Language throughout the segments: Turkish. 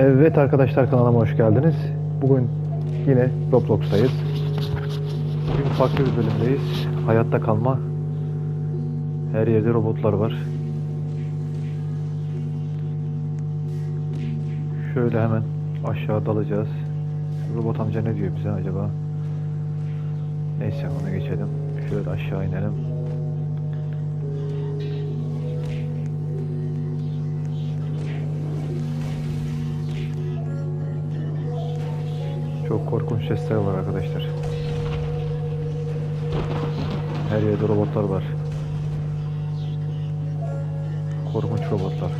Evet arkadaşlar kanalıma hoş geldiniz. Bugün yine Roblox'tayız. Bugün farklı bir bölümdeyiz. Hayatta kalma. Her yerde robotlar var. Şöyle hemen aşağı dalacağız. Robot amca ne diyor bize acaba? Neyse ona geçelim. Şöyle aşağı inelim. Çok korkunç sesler var arkadaşlar. Her yerde robotlar var. Korkunç robotlar.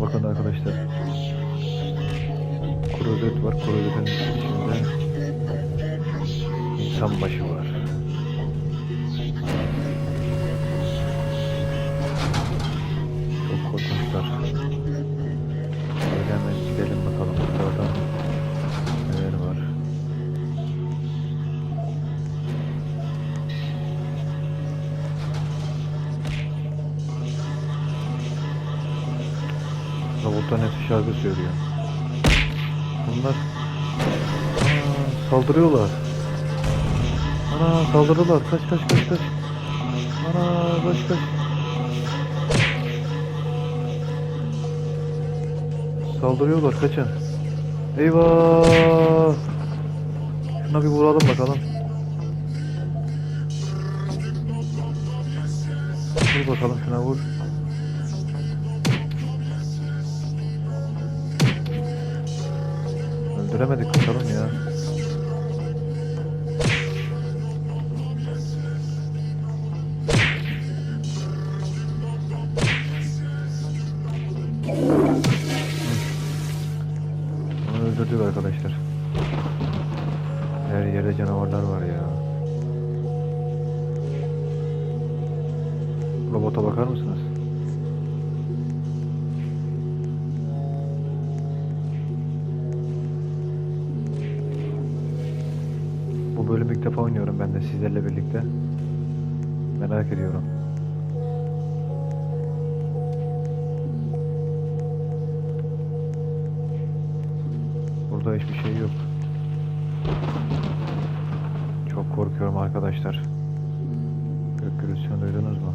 Bakın arkadaşlar. Krozet var. Krozetin içinde insan başı var. Çok korkunçlar. Öyle hemen gidelim bakalım buradan neler var. Robotların hepsi şarkı söylüyor. Bunlar Aa, saldırıyorlar. Ana saldırıyorlar. Kaç kaç kaç kaç. Ana kaç kaç. Saldırıyorlar kaçın. Eyvah. Şuna bir vuralım bakalım. Vur bakalım şuna vur. Öldüremedik bakalım Bu bölümü ilk defa oynuyorum ben de sizlerle birlikte. Merak ediyorum. Burada hiçbir şey yok. Çok korkuyorum arkadaşlar. Gök gürültüsünü duydunuz mu?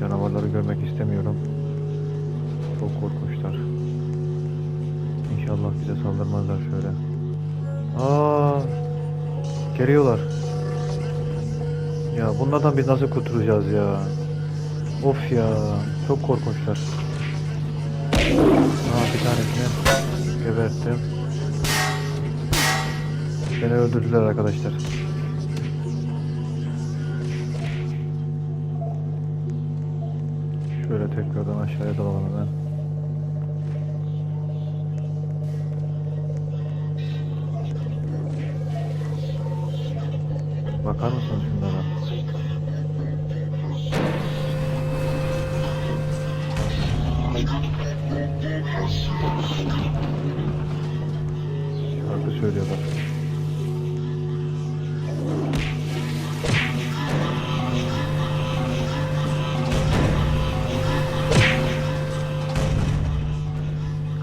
Canavarları görmek istemiyorum. Çok korkunçlar. İnşallah bize saldırmazlar şöyle. Aa! Geliyorlar. Ya bunlardan biz nasıl kurtulacağız ya? Of ya, çok korkunçlar. Aa bir tanesini geberttim. Beni öldürdüler arkadaşlar. Şöyle tekrardan aşağıya dalalım hemen. Bakar mısınız şunlara? Şarkı söylüyorlar.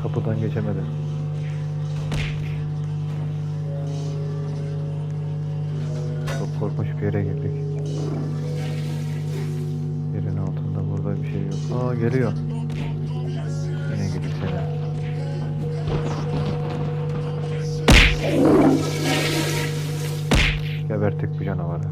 Kapıdan geçemedi. Korkunç bir yere girdik. Yerin altında burada bir şey yok. Aa geliyor. Yine seni. Geberttik bu canavarı.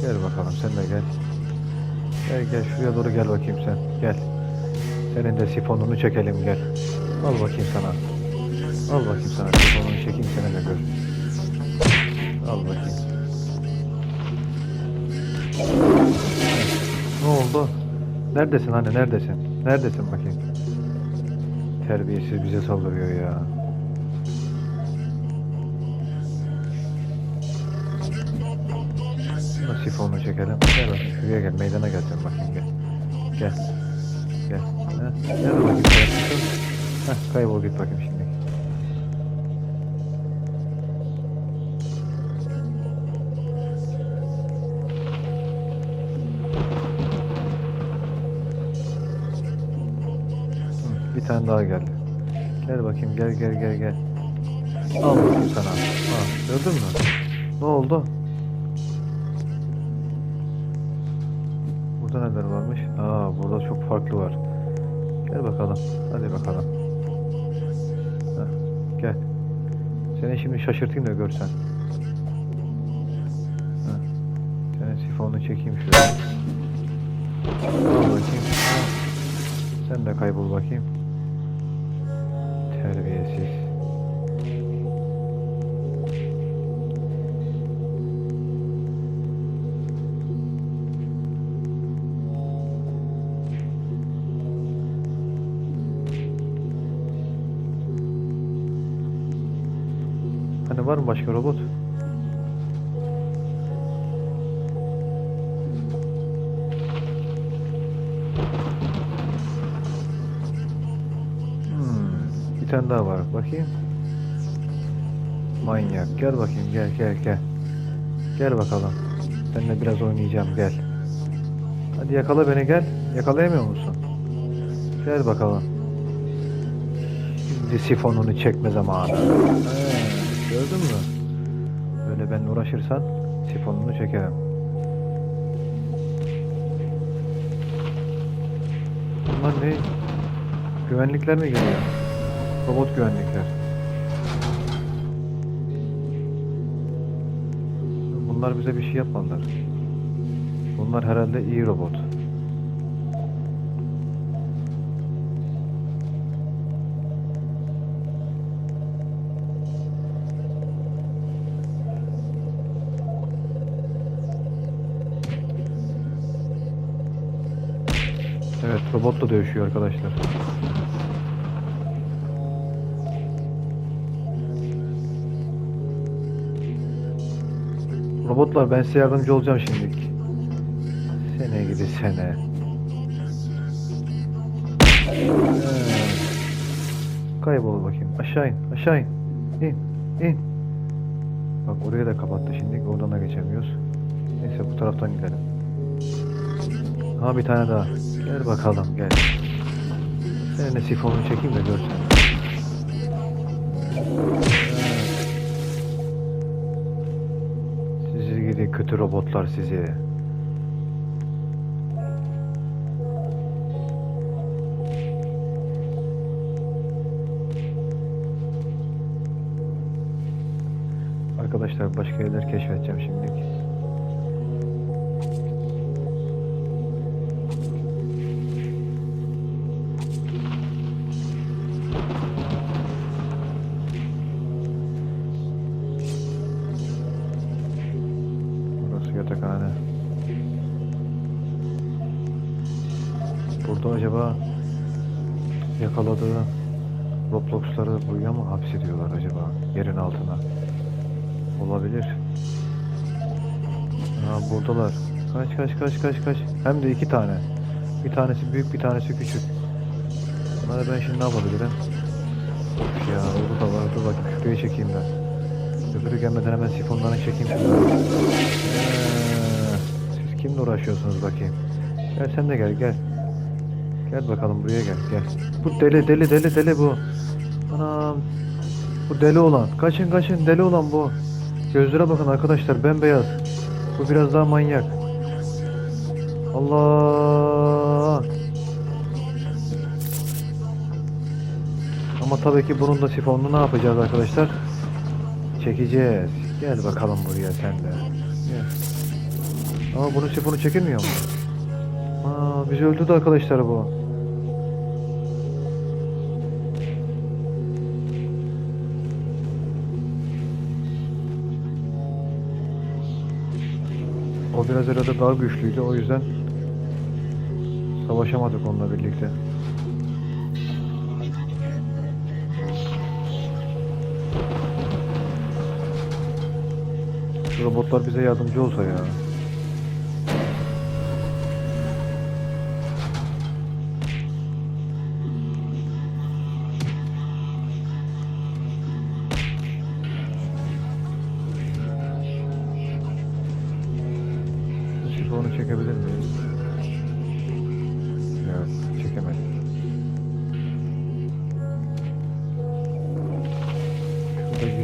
Gel bakalım sen de gel. Gel gel şuraya doğru gel bakayım sen. Gel. Senin de sifonunu çekelim gel. Al bakayım sana. Al bakayım sana sifonunu çekeyim seni de gör. Al bakayım. Ne oldu? Neredesin anne neredesin? Neredesin bakayım? Terbiyesiz bize saldırıyor ya. Da sifonu çekelim. Gel bakayım şuraya gel. Meydana gel sen bakayım gel. Gel. Ha, gel bakayım. Heh, kaybol git bakayım şimdi. Hı, Bir tane daha geldi. Gel bakayım gel gel gel gel. Al bakayım sana. Ha, gördün mü? Ne oldu? Burada neler varmış? Aa burada çok farklı var. Gel bakalım. Hadi bakalım. Heh, gel. Seni şimdi şaşırtayım da görsen. Heh. Senin sifonunu çekeyim şöyle. Al bakayım. Sen de kaybol bakayım. Terbiyesiz. Var mı başka robot? Hmm, bir tane daha var. Bakayım. Manyak. Gel bakayım. Gel gel gel. Gel bakalım. Seninle biraz oynayacağım. Gel. Hadi yakala beni gel. Yakalayamıyor musun? Gel bakalım. Şimdi sifonunu çekme zamanı. Gördün mü? Böyle ben uğraşırsan sifonunu çekerim. Bunlar ne? Güvenlikler mi geliyor? Robot güvenlikler. Bunlar bize bir şey yapmadılar. Bunlar herhalde iyi robot. Robotla dövüşüyor arkadaşlar. Robotlar ben size yardımcı olacağım şimdilik. Sene gidi sene. Ee, Kaybol bakayım. Aşağı in, aşağı in. İn, in. Bak oraya da kapattı şimdi. Oradan da geçemiyoruz. Neyse bu taraftan gidelim. Ha bir tane daha. Gel bakalım gel. Seninle sifonunu çekeyim de görsen. Sizi gidi kötü robotlar sizi. Arkadaşlar başka yerler keşfedeceğim şimdilik. Burada acaba yakaladığı Roblox'ları buraya mı hapsediyorlar acaba? Yerin altına. Olabilir. Ha buradalar. Kaç kaç kaç kaç kaç. Hem de iki tane. Bir tanesi büyük bir tanesi küçük. Bunları ben şimdi ne yapabilirim? Of ya orada da var. Dur bakayım şuraya çekeyim ben. Öbürü gelmeden hemen sifonlarını çekeyim. Ee, siz kimle uğraşıyorsunuz bakayım? Gel sen de gel gel. Gel bakalım buraya gel gel. Bu deli deli deli deli bu. Anam. Bu deli olan. Kaçın kaçın deli olan bu. Gözlere bakın arkadaşlar bembeyaz. Bu biraz daha manyak. Allah. Ama tabii ki bunun da sifonunu ne yapacağız arkadaşlar? Çekeceğiz. Gel bakalım buraya sen de. Gel. Ama bunun sifonu çekilmiyor mu? Aa, bizi öldürdü arkadaşlar bu. Biraz herhalde daha güçlüydü o yüzden savaşamadık onunla birlikte. Robotlar bize yardımcı olsa ya.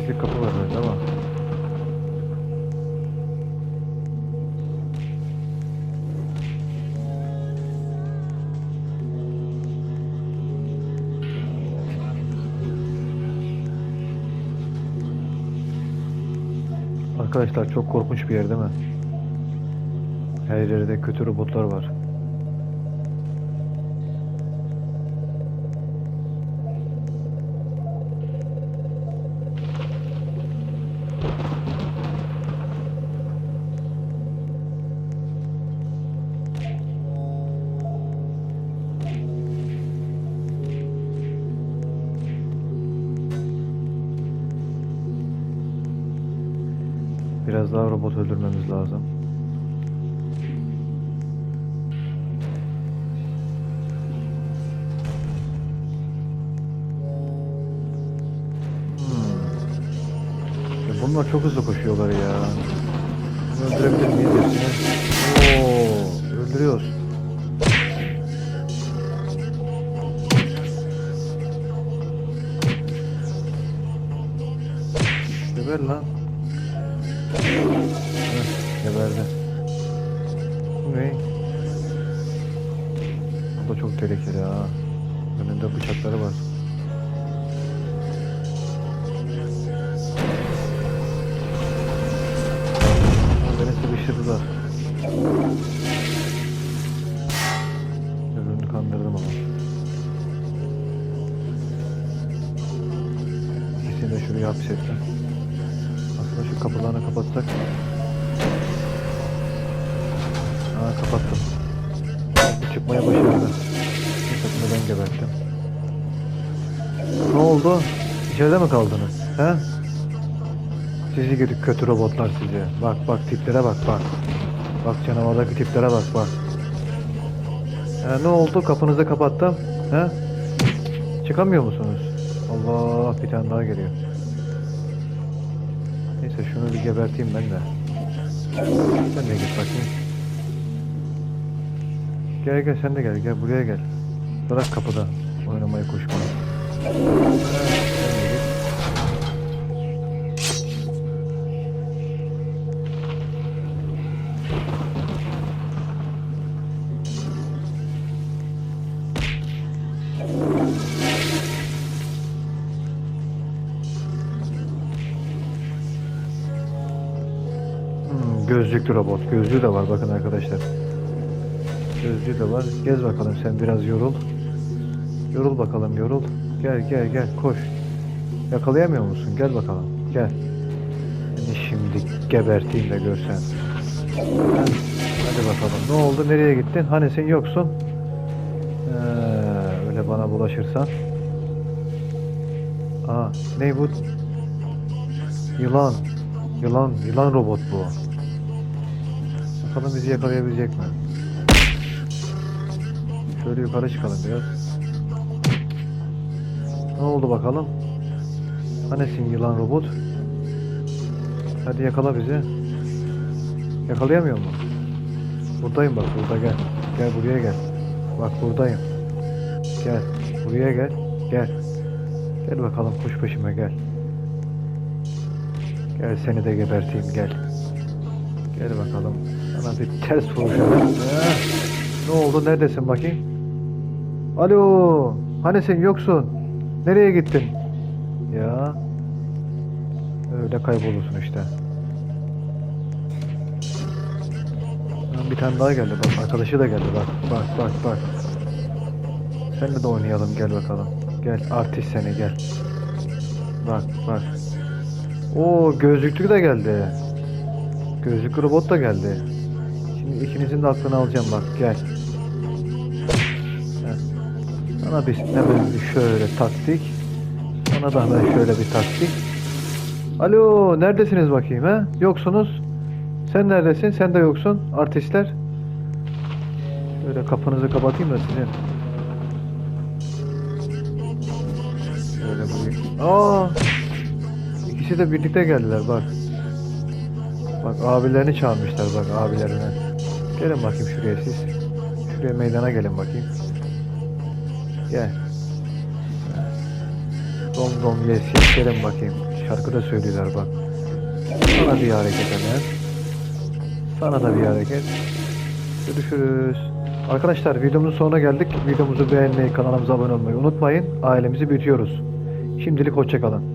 Gizli kapı var herhalde ama. Arkadaşlar çok korkunç bir yer değil mi? Her yerde kötü robotlar var. Daha robot öldürmemiz lazım. Hmm. Bunlar çok hızlı koşuyorlar ya. Öldürebilir miyiz hepsini? Öldürüyoruz. Geber lan. Bu da çok tehlikeli ha. Önünde bıçakları var. Beni sıkıştırdılar. Öbürünü kandırdım ama. İkisini de şuraya hapsettim. Aslında şu kapılarını kapatsak. Aa kapattım. Çıkmaya başardı. Geberttim. Ne oldu? İçeride mi kaldınız? He? Sizi gidi kötü robotlar sizi. Bak bak tiplere bak bak. Bak canavardaki tiplere bak bak. Ha, ne oldu? Kapınızı kapattım. He? Çıkamıyor musunuz? Allah bir tane daha geliyor. Neyse şunu bir geberteyim ben de. Sen de git bakayım. Gel gel sen de gel gel buraya gel. Bırak kapıda oynamayı koşmayı. Hmm, gözlüklü robot. Gözlüğü de var bakın arkadaşlar. Gözlüğü de var. Gez bakalım sen biraz yorul. Yorul bakalım yorul. Gel gel gel koş. Yakalayamıyor musun? Gel bakalım. Gel. Seni şimdi geberteyim de görsen. Ha, Hadi bakalım. Ne oldu? Nereye gittin? Hani sen yoksun? Ee, öyle bana bulaşırsan. Aa, ne bu? Yılan. Yılan, yılan robot bu. Bakalım bizi yakalayabilecek mi? Şöyle yukarı çıkalım biraz. Ne oldu bakalım? Hanesin yılan robot? Hadi yakala bizi. Yakalayamıyor mu? Buradayım bak burada gel. Gel buraya gel. Bak buradayım. Gel. Buraya gel. Gel. Gel bakalım kuş peşime gel. Gel seni de geberteyim gel. Gel bakalım. Sana bir ters vuracağım. Ne oldu? Neredesin bakayım? Alo. Hani sen yoksun? Nereye gittin? Ya. Öyle kaybolursun işte. Bir tane daha geldi bak. Arkadaşı da geldi bak. Bak bak bak. Seninle de oynayalım gel bakalım. Gel artist seni gel. Bak bak. Oo gözlüklü de geldi. Gözlüklü robot da geldi. Şimdi ikinizin de aklını alacağım bak gel. Sana bir hemen bir şöyle taktik. Sana da hemen şöyle bir taktik. Alo neredesiniz bakayım ha? Yoksunuz. Sen neredesin? Sen de yoksun. Artistler. Şöyle kapınızı kapatayım da sizin. Şöyle burayı. Aa! İkisi de birlikte geldiler bak. Bak abilerini çağırmışlar bak abilerine. Gelin bakayım şuraya siz. Şuraya meydana gelin bakayım. Gel. Dom dom yes yes gelin bakayım. Şarkıda söylüyorlar bak. Sana bir hareket hemen. Sana da bir hareket. Görüşürüz. Arkadaşlar videomuzun sonuna geldik. Videomuzu beğenmeyi, kanalımıza abone olmayı unutmayın. Ailemizi büyütüyoruz. Şimdilik hoşçakalın.